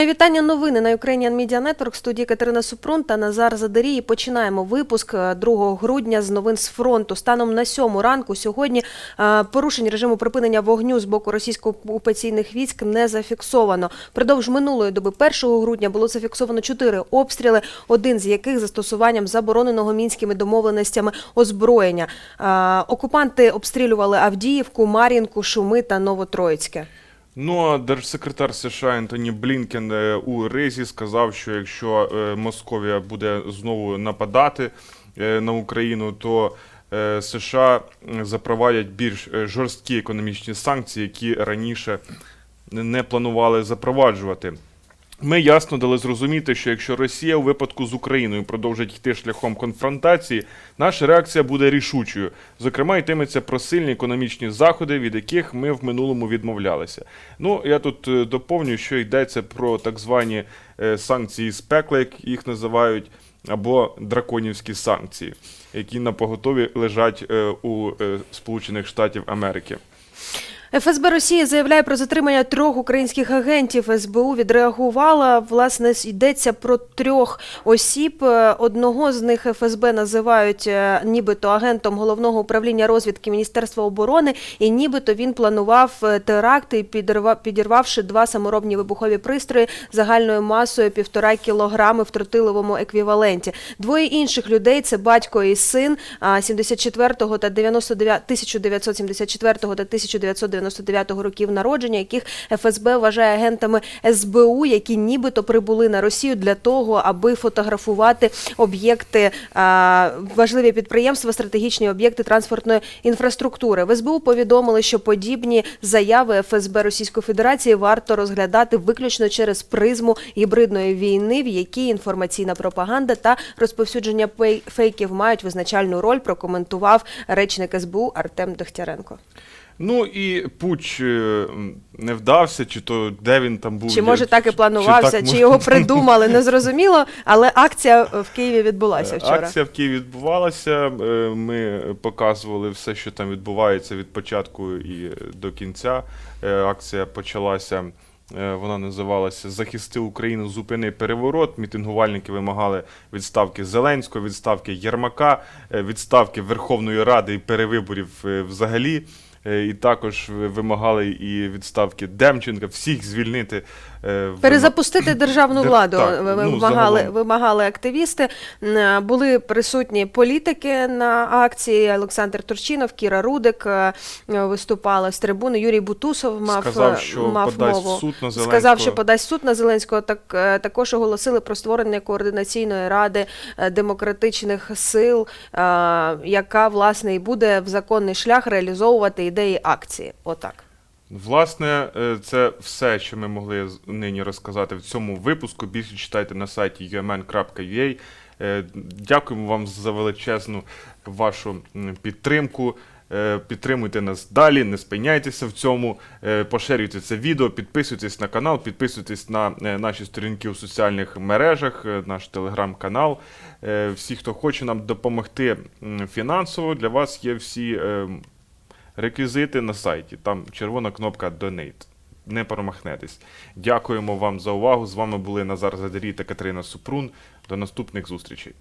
Мої вітання новини на Ukrainian Media Network. Студії Катерина Супрун та Назар Задарій. І Починаємо випуск е, 2 грудня з новин з фронту. Станом на сьому ранку сьогодні е, порушень режиму припинення вогню з боку російсько-окупаційних військ не зафіксовано. Продовж минулої доби 1 грудня було зафіксовано чотири обстріли, один з яких застосуванням забороненого мінськими домовленостями озброєння. Е, Окупанти обстрілювали Авдіївку, Мар'їнку, Шуми та Новотроїцьке. Ну а держсекретар США Ентоні Блінкен е, у Ризі сказав, що якщо е, Московія буде знову нападати е, на Україну, то США запровадять більш жорсткі економічні санкції, які раніше не планували запроваджувати. Ми ясно дали зрозуміти, що якщо Росія у випадку з Україною продовжить йти шляхом конфронтації, наша реакція буде рішучою. Зокрема, йтиметься про сильні економічні заходи, від яких ми в минулому відмовлялися. Ну я тут е, доповню, що йдеться про так звані е, санкції з пекла, як їх називають, або драконівські санкції, які на поготові лежать е, у Сполучених Штатів Америки. ФСБ Росії заявляє про затримання трьох українських агентів. СБУ відреагувала. Власне, йдеться про трьох осіб. Е, Одного з них ФСБ називають е, нібито агентом головного управління розвідки Міністерства оборони, і нібито він планував е, теракти, підірва- підірвавши два саморобні вибухові пристрої загальною масою півтора кілограми в тротиловому еквіваленті. Двоє інших людей це батько і син а, 74-го та 99 1974 та 1999 років народження, яких ФСБ вважає агентами СБУ, які нібито прибули на Росію для того, аби фотографувати об'єкти, важливі підприємства, стратегічні об'єкти транспортної інфраструктури. В СБУ повідомили, що подібні заяви ФСБ Російської Федерації варто розглядати виключно через призму гібридної війни, в якій інформаційна пропаганда та розповсюдження фейків мають визначальну роль. Прокоментував речник СБУ Артем Дегтяренко. Ну і пуч е, не вдався, чи то де він там був. Чи я- може так і планувався, так чи, його придумали, не зрозуміло. Але акція в Києві відбулася вчора. Акція в Києві відбувалася. е, Ми показували все, що там відбувається від початку і до кінця. Е, Акція почалася. е, Вона називалася Захисти Україну, зупини переворот. Мітингувальники вимагали відставки Зеленського, відставки Єрмака, е, відставки Верховної Ради і перевиборів е, взагалі. Е, І також вимагали і відставки Демченка, всіх звільнити. е, Перезапустити державну владу так, ви- ну, вимагали, вимагали активісти. Були присутні політики на акції. Олександр Турчинов, Кіра Рудик е, виступали з трибуни. Юрій Бутусов мав, Сказав, е, що мав подасть мову. суд на Сказав, що подасть суд на Зеленського. Так е, також оголосили про створення координаційної ради е, демократичних сил, е, яка власне і буде в законний шлях реалізовувати ідеї акції. Отак. Власне, е, це все, що ми могли нині розказати в цьому випуску. Більше читайте на сайті umn.ua. Е, Дякуємо вам за величезну вашу підтримку. Е, Підтримуйте нас далі, не спиняйтеся в цьому, поширюйте це відео, підписуйтесь на канал, підписуйтесь на наші сторінки у соціальних мережах, наш телеграм-канал. Всі, хто хоче нам допомогти фінансово, для вас є всі реквізити на сайті. Там червона кнопка Donate. Не промахнетесь. Дякуємо вам за увагу. З вами були Назар Задарій та Катерина Супрун. До наступних зустрічей.